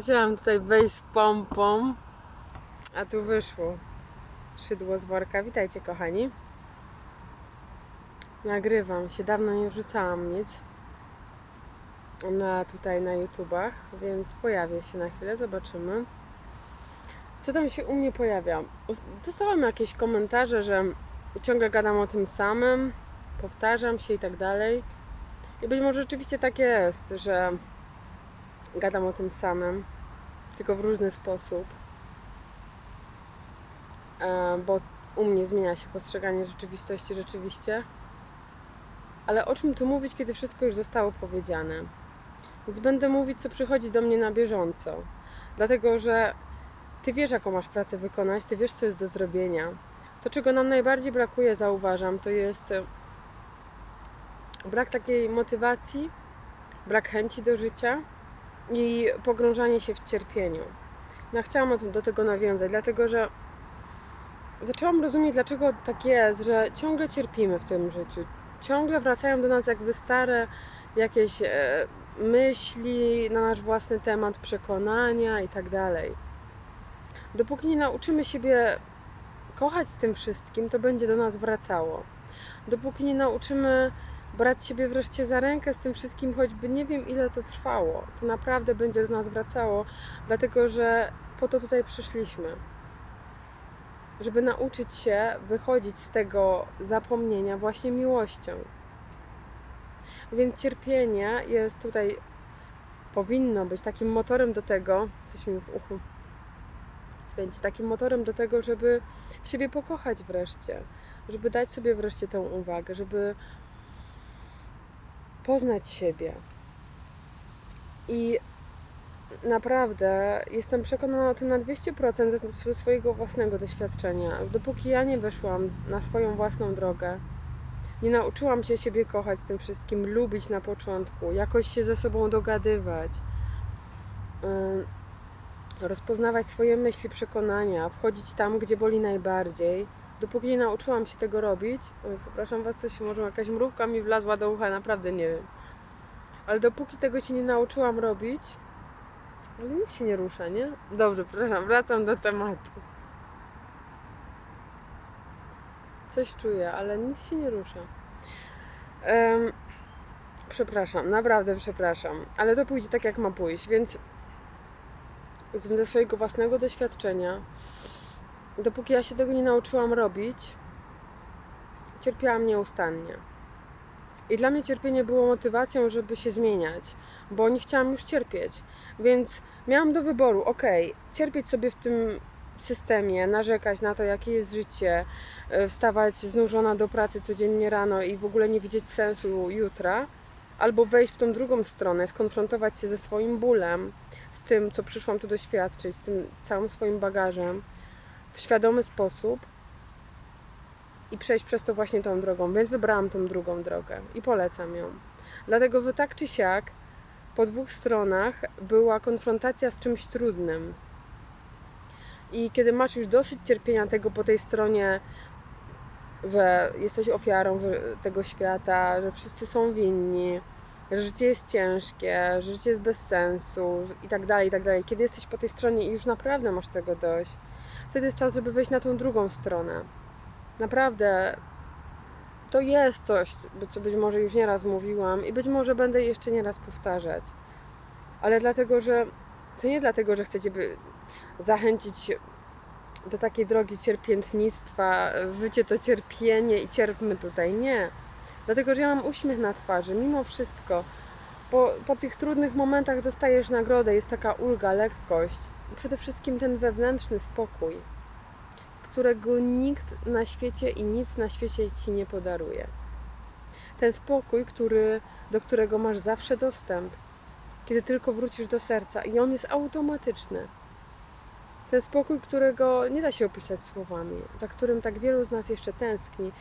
Chciałam tutaj wejść z pompą, a tu wyszło szydło z worka. Witajcie kochani. Nagrywam się, dawno nie wrzucałam nic na tutaj na YouTubach, więc pojawię się na chwilę, zobaczymy. Co tam się u mnie pojawia? Dostałam jakieś komentarze, że ciągle gadam o tym samym, powtarzam się i tak dalej. I być może rzeczywiście tak jest, że gadam o tym samym, tylko w różny sposób. E, Bo u mnie zmienia się postrzeganie rzeczywistości rzeczywiście. Ale o czym tu mówić, kiedy wszystko już zostało powiedziane? Więc będę mówić, co przychodzi do mnie na bieżąco. Dlatego, że ty wiesz, jaką masz pracę wykonać, ty wiesz, co jest do zrobienia. To, czego nam najbardziej brakuje, zauważam, to jest brak takiej motywacji, brak chęci do życia i pogrążanie się w cierpieniu. No, chciałam do tego nawiązać, dlatego że zaczęłam rozumieć, dlaczego tak jest, że ciągle cierpimy w tym życiu. Ciągle wracają do nas jakby stare jakieś e, myśli na nasz własny temat, przekonania i tak dalej. Dopóki nie nauczymy siebie kochać z tym wszystkim, to będzie do nas wracało. Dopóki nie nauczymy brać siebie wreszcie za rękę z tym wszystkim, choćby nie wiem ile to trwało, to naprawdę będzie do nas wracało, dlatego że po to tutaj przyszliśmy. Żeby nauczyć się wychodzić z tego zapomnienia właśnie miłością. Więc cierpienie jest tutaj, powinno być takim motorem do tego, coś mi w uchu swędzi, takim motorem do tego, żeby siebie pokochać wreszcie, żeby dać sobie wreszcie tę uwagę, żeby poznać siebie. I naprawdę jestem przekonana o tym na 200% ze, swojego własnego doświadczenia. Dopóki ja nie weszłam na swoją własną drogę, nie nauczyłam się siebie kochać tym wszystkim, lubić na początku, jakoś się ze sobą dogadywać, yy, rozpoznawać swoje myśli, przekonania, wchodzić tam, gdzie boli najbardziej. Dopóki nie nauczyłam się tego robić, oj, przepraszam Was, coś może jakaś mrówka mi wlazła do ucha, naprawdę nie wiem. Ale dopóki tego się nie nauczyłam robić, ale nic się nie rusza, nie? Dobrze, przepraszam, wracam do tematu. Coś czuję, ale nic się nie rusza. Em, przepraszam, naprawdę przepraszam, ale to pójdzie tak, jak ma pójść, więc ze swojego własnego doświadczenia, dopóki ja się tego nie nauczyłam robić, cierpiałam nieustannie. I dla mnie cierpienie było motywacją, żeby się zmieniać, bo nie chciałam już cierpieć. Więc miałam do wyboru, ok, cierpieć sobie w tym systemie, narzekać na to, jakie jest życie, e, wstawać znużona do pracy codziennie rano i w ogóle nie widzieć sensu jutra, albo wejść w tą drugą stronę, skonfrontować się ze swoim bólem, z tym, co przyszłam tu doświadczyć, z tym całym swoim bagażem w świadomy sposób i przejść przez to właśnie tą drogą. Więc wybrałam tą drugą drogę i polecam ją. Dlatego, że tak czy siak po dwóch stronach była konfrontacja z czymś trudnym. I kiedy masz już dosyć cierpienia tego po tej stronie, że jesteś ofiarą tego świata, że wszyscy są winni, że życie jest ciężkie, że życie jest bez sensu i tak dalej, i tak dalej. Kiedy jesteś po tej stronie i już naprawdę masz tego dość, wtedy jest czas, żeby wejść na tą drugą stronę. Naprawdę to jest coś, co być może już nieraz mówiłam i być może będę jeszcze nieraz powtarzać. Ale dlatego, że to nie dlatego, że chcecie by zachęcić do takiej drogi cierpiętnictwa, życie to cierpienie i cierpmy tutaj. Nie. Dlatego, że ja mam uśmiech na twarzy, mimo wszystko. Po, po tych trudnych momentach dostajesz nagrodę, jest taka ulga, lekkość. Przede wszystkim ten wewnętrzny spokój, którego nikt na świecie i nic na świecie ci nie podaruje. Ten spokój, który, do którego masz zawsze dostęp, kiedy tylko wrócisz do serca, i on jest automatyczny. Ten spokój, którego nie da się opisać słowami, za którym tak wielu z nas jeszcze tęskni,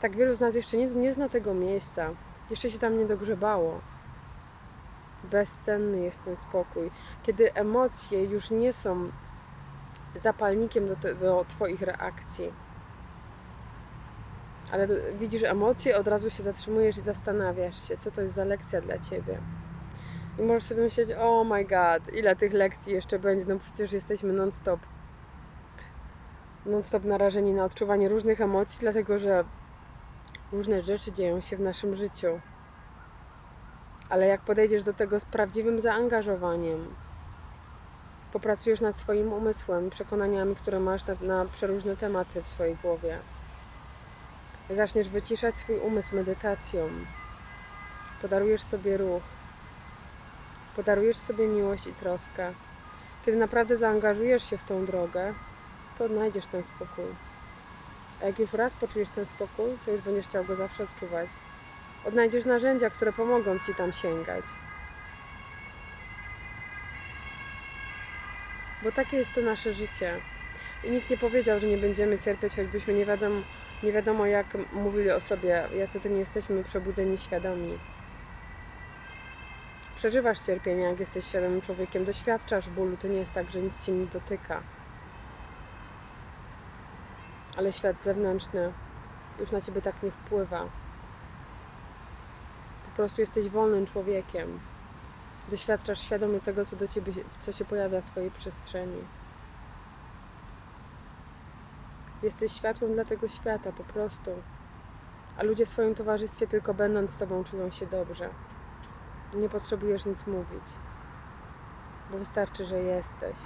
tak wielu z nas jeszcze nie, nie zna tego miejsca, jeszcze się tam nie dogrzebało. Bezcenny jest ten spokój, kiedy emocje już nie są zapalnikiem do, te, do Twoich reakcji. Ale widzisz emocje, od razu się zatrzymujesz i zastanawiasz się, co to jest za lekcja dla Ciebie. I możesz sobie myśleć, oh my god, ile tych lekcji jeszcze będzie, no przecież jesteśmy non-stop non-stop narażeni na odczuwanie różnych emocji, dlatego że różne rzeczy dzieją się w naszym życiu. Ale jak podejdziesz do tego z prawdziwym zaangażowaniem, popracujesz nad swoim umysłem, przekonaniami, które masz na, na przeróżne tematy w swojej głowie, zaczniesz wyciszać swój umysł medytacją, podarujesz sobie ruch, podarujesz sobie miłość i troskę. Kiedy naprawdę zaangażujesz się w tą drogę, to odnajdziesz ten spokój. A jak już raz poczujesz ten spokój, to już będziesz chciał go zawsze odczuwać. Odnajdziesz narzędzia, które pomogą ci tam sięgać. Bo takie jest to nasze życie. I nikt nie powiedział, że nie będziemy cierpieć, choćbyśmy nie wiadomo, nie wiadomo jak mówili o sobie, jacy to nie jesteśmy przebudzeni, świadomi. Przeżywasz cierpienie, jak jesteś świadomym człowiekiem, doświadczasz bólu, to nie jest tak, że nic cię nie dotyka ale świat zewnętrzny już na ciebie tak nie wpływa. Prostu jesteś wolnym człowiekiem. Doświadczasz świadomie tego, co do ciebie, co się pojawia w twojej przestrzeni. Jesteś światłem dla tego świata, po prostu. A ludzie w twoim towarzystwie, tylko będąc z tobą, czują się dobrze. Nie potrzebujesz nic mówić, bo wystarczy, że jesteś.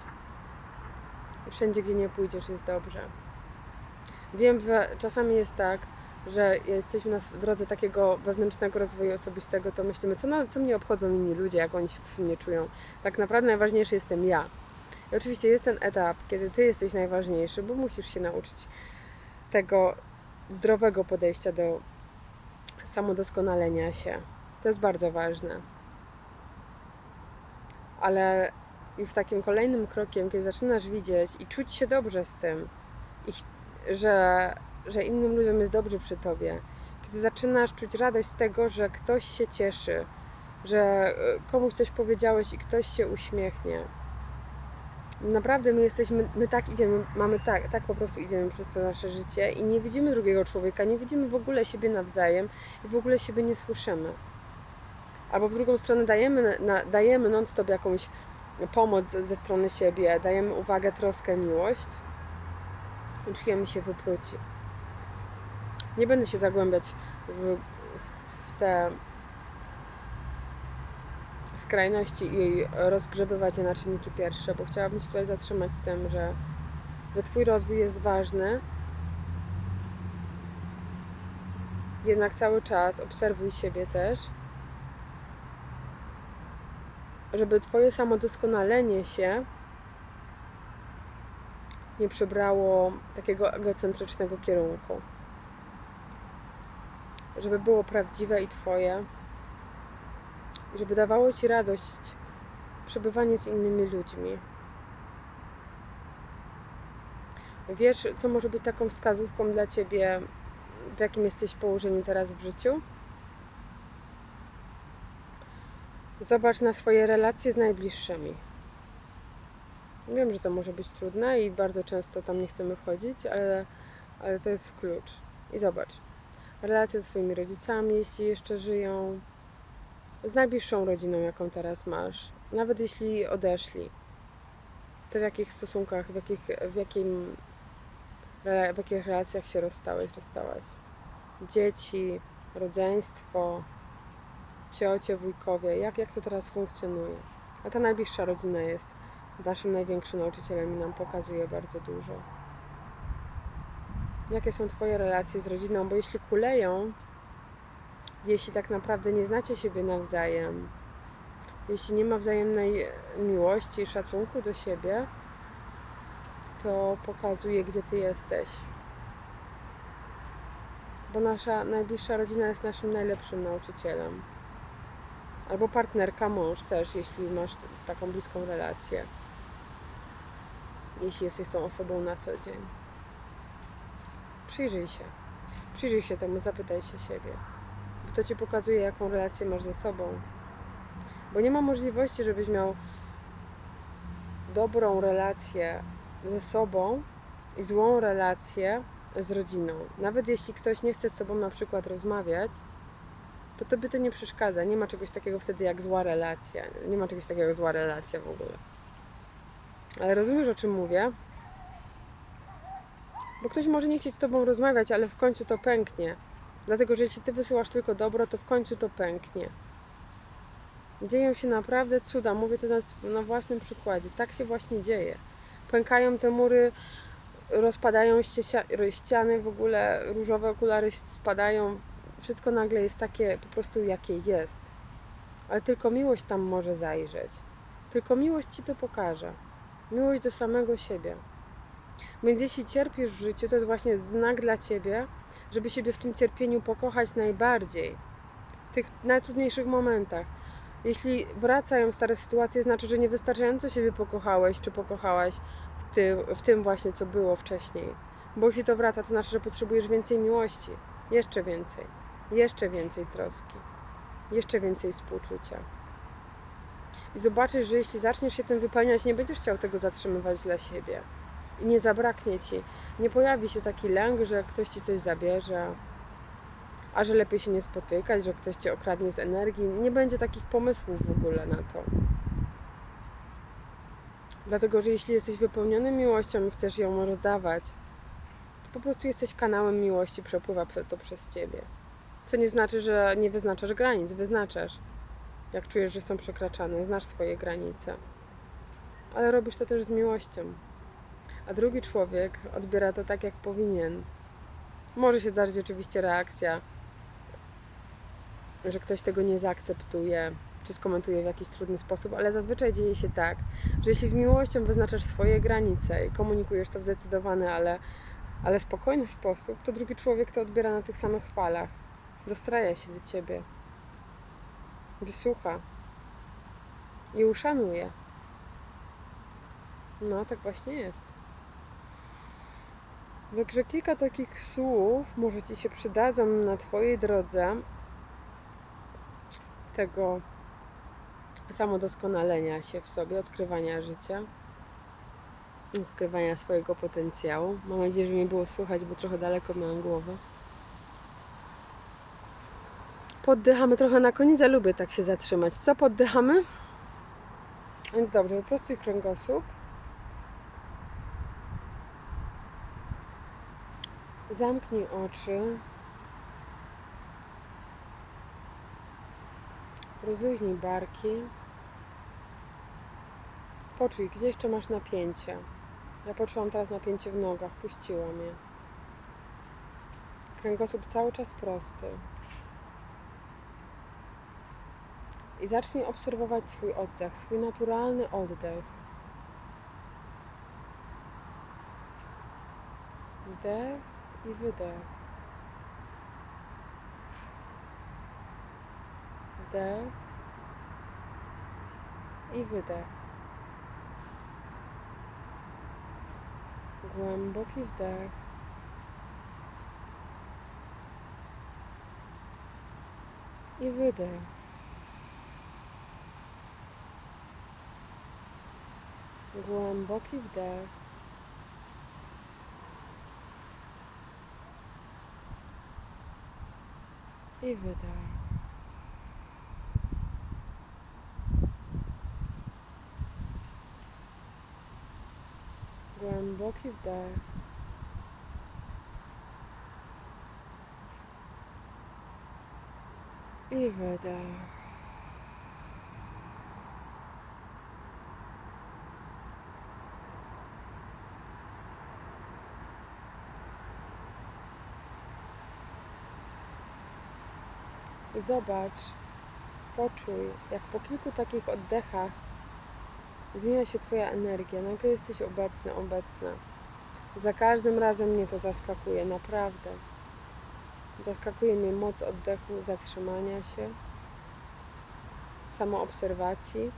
I wszędzie, gdzie nie pójdziesz, jest dobrze. Wiem, że czasami jest tak, że jesteśmy na drodze takiego wewnętrznego rozwoju osobistego, to myślimy, co, na, co mnie obchodzą inni ludzie, jak oni się przy mnie czują. Tak naprawdę najważniejszy jestem ja. I oczywiście jest ten etap, kiedy ty jesteś najważniejszy, bo musisz się nauczyć tego zdrowego podejścia do samodoskonalenia się. To jest bardzo ważne. Ale już takim kolejnym krokiem, kiedy zaczynasz widzieć i czuć się dobrze z tym, i że, że innym ludziom jest dobrze przy tobie, kiedy zaczynasz czuć radość z tego, że ktoś się cieszy, że e, komuś coś powiedziałeś i ktoś się uśmiechnie. Naprawdę my jesteśmy, my tak idziemy, mamy tak, tak po prostu idziemy przez to nasze życie i nie widzimy drugiego człowieka, nie widzimy w ogóle siebie nawzajem i w ogóle siebie nie słyszymy. Albo w drugą stronę dajemy, na, dajemy non-stop jakąś pomoc ze strony siebie, dajemy uwagę, troskę, miłość, i czujemy się wypruci. Nie będę się zagłębiać w, w, w te skrajności i rozgrzebywać je na czynniki pierwsze, bo chciałabym się tutaj zatrzymać z tym, że, że Twój rozwój jest ważny, jednak cały czas obserwuj siebie też, żeby Twoje samodoskonalenie się nie przybrało takiego egocentrycznego kierunku. Żeby było prawdziwe i Twoje, żeby dawało Ci radość przebywanie z innymi ludźmi. Wiesz, co może być taką wskazówką dla Ciebie, w jakim jesteś położeniu teraz w życiu? Zobacz na swoje relacje z najbliższymi. Wiem, że to może być trudne i bardzo często tam nie chcemy wchodzić, ale, ale to jest klucz. I zobacz, relacje ze swoimi rodzicami, jeśli jeszcze żyją, z najbliższą rodziną, jaką teraz masz, nawet jeśli odeszli, to w jakich stosunkach, w, jakich, w, jakim, w jakich relacjach się rozstałeś, rozstałaś. Dzieci, rodzeństwo, ciocie, wujkowie, jak, jak to teraz funkcjonuje. A ta najbliższa rodzina jest naszym największym nauczycielem i nam pokazuje bardzo dużo. Jakie są Twoje relacje z rodziną? Bo jeśli kuleją, jeśli tak naprawdę nie znacie siebie nawzajem, jeśli nie ma wzajemnej miłości i szacunku do siebie, to pokazuje, gdzie Ty jesteś. Bo nasza najbliższa rodzina jest naszym najlepszym nauczycielem. Albo partnerka, mąż też, jeśli masz taką bliską relację jeśli jesteś tą osobą na co dzień. Przyjrzyj się. Przyjrzyj się temu, zapytaj się siebie. Bo to ci pokazuje, jaką relację masz ze sobą. Bo nie ma możliwości, żebyś miał dobrą relację ze sobą i złą relację z rodziną. Nawet jeśli ktoś nie chce z tobą na przykład rozmawiać, to tobie to nie przeszkadza. Nie ma czegoś takiego wtedy jak zła relacja. Nie ma czegoś takiego jak zła relacja w ogóle. Ale rozumiesz o czym mówię? Bo ktoś może nie chcieć z tobą rozmawiać, ale w końcu to pęknie. Dlatego, że jeśli ty wysyłasz tylko dobro, to w końcu to pęknie. Dzieją się naprawdę cuda. Mówię to na, na własnym przykładzie. Tak się właśnie dzieje. Pękają te mury, rozpadają ściany, w ogóle różowe okulary spadają. Wszystko nagle jest takie po prostu jakie jest. Ale tylko miłość tam może zajrzeć. Tylko miłość ci to pokaże. Miłość do samego siebie. Więc jeśli cierpisz w życiu, to jest właśnie znak dla ciebie, żeby siebie w tym cierpieniu pokochać najbardziej. W tych najtrudniejszych momentach. Jeśli wracają stare sytuacje, znaczy, że niewystarczająco siebie pokochałeś czy pokochałaś w tym, w tym właśnie, co było wcześniej. Bo jeśli to wraca, to znaczy, że potrzebujesz więcej miłości. Jeszcze więcej. Jeszcze więcej troski. Jeszcze więcej współczucia. I zobaczysz, że jeśli zaczniesz się tym wypełniać, nie będziesz chciał tego zatrzymywać dla siebie. I nie zabraknie ci. Nie pojawi się taki lęk, że ktoś ci coś zabierze, a że lepiej się nie spotykać, że ktoś cię okradnie z energii. Nie będzie takich pomysłów w ogóle na to. Dlatego, że jeśli jesteś wypełniony miłością i chcesz ją rozdawać, to po prostu jesteś kanałem miłości, przepływa to przez ciebie. Co nie znaczy, że nie wyznaczasz granic, wyznaczasz. Jak czujesz, że są przekraczane, znasz swoje granice. Ale robisz to też z miłością. A drugi człowiek odbiera to tak, jak powinien. Może się zdarzyć oczywiście reakcja, że ktoś tego nie zaakceptuje, czy skomentuje w jakiś trudny sposób, ale zazwyczaj dzieje się tak, że jeśli z miłością wyznaczasz swoje granice i komunikujesz to w zdecydowany, ale, ale spokojny sposób, to drugi człowiek to odbiera na tych samych falach. Dostraja się do ciebie, wysłucha i uszanuje. No, tak właśnie jest. Także kilka takich słów może Ci się przydadzą na Twojej drodze tego samodoskonalenia się w sobie, odkrywania życia, odkrywania swojego potencjału. Mam nadzieję, że nie było słychać, bo trochę daleko miałam głowę. Poddychamy trochę na koniec, ja lubię tak się zatrzymać. Co poddychamy? Więc dobrze, wyprostuj kręgosłup. Zamknij oczy. Rozluźnij barki. Poczuj, gdzie jeszcze masz napięcie. Ja poczułam teraz napięcie w nogach, puściłam je. Kręgosłup cały czas prosty. I zacznij obserwować swój oddech, swój naturalny oddech. Wdech i wydech. Wdech i wydech. Głęboki wdech. I wydech. Głęboki wdech. I wydech. Głęboki wdech. I wydech. Zobacz, poczuj, jak po kilku takich oddechach zmienia się Twoja energia. Nagle jesteś obecny, obecna. Za każdym razem mnie to zaskakuje, naprawdę. Zaskakuje mnie moc oddechu, zatrzymania się, samoobserwacji.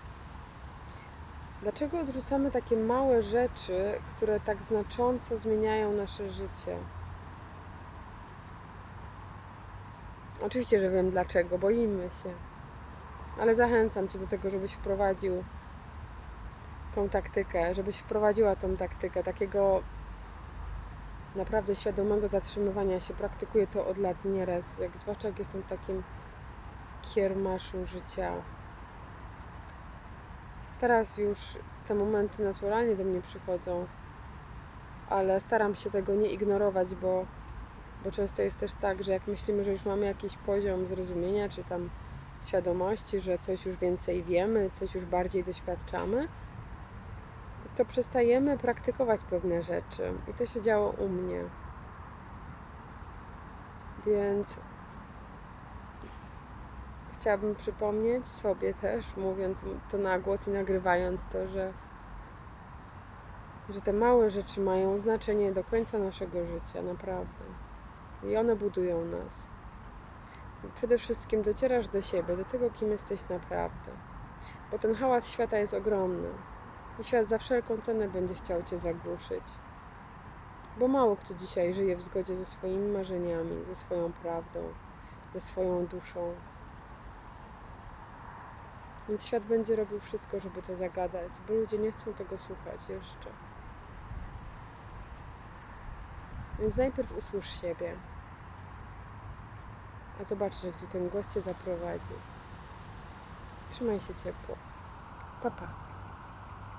Dlaczego odrzucamy takie małe rzeczy, które tak znacząco zmieniają nasze życie? Oczywiście, że wiem dlaczego, boimy się. Ale zachęcam Cię do tego, żebyś wprowadził tą taktykę, żebyś wprowadziła tą taktykę takiego naprawdę świadomego zatrzymywania się. Praktykuję to od lat nieraz, jak, zwłaszcza jak jestem w takim kiermaszu życia. Teraz już te momenty naturalnie do mnie przychodzą, ale staram się tego nie ignorować, bo, bo często jest też tak, że jak myślimy, że już mamy jakiś poziom zrozumienia, czy tam świadomości, że coś już więcej wiemy, coś już bardziej doświadczamy, to przestajemy praktykować pewne rzeczy. I to się działo u mnie. Więc chciałabym przypomnieć sobie też, mówiąc to na głos i nagrywając to, że, że te małe rzeczy mają znaczenie do końca naszego życia, naprawdę. I one budują nas. Przede wszystkim docierasz do siebie, do tego, kim jesteś naprawdę. Bo ten hałas świata jest ogromny. I świat za wszelką cenę będzie chciał cię zagłuszyć. Bo mało kto dzisiaj żyje w zgodzie ze swoimi marzeniami, ze swoją prawdą, ze swoją duszą. Więc świat będzie robił wszystko, żeby to zagadać, bo ludzie nie chcą tego słuchać jeszcze. Więc najpierw usłysz siebie, a zobaczysz, gdzie ten głos cię zaprowadzi. Trzymaj się ciepło. Pa, pa.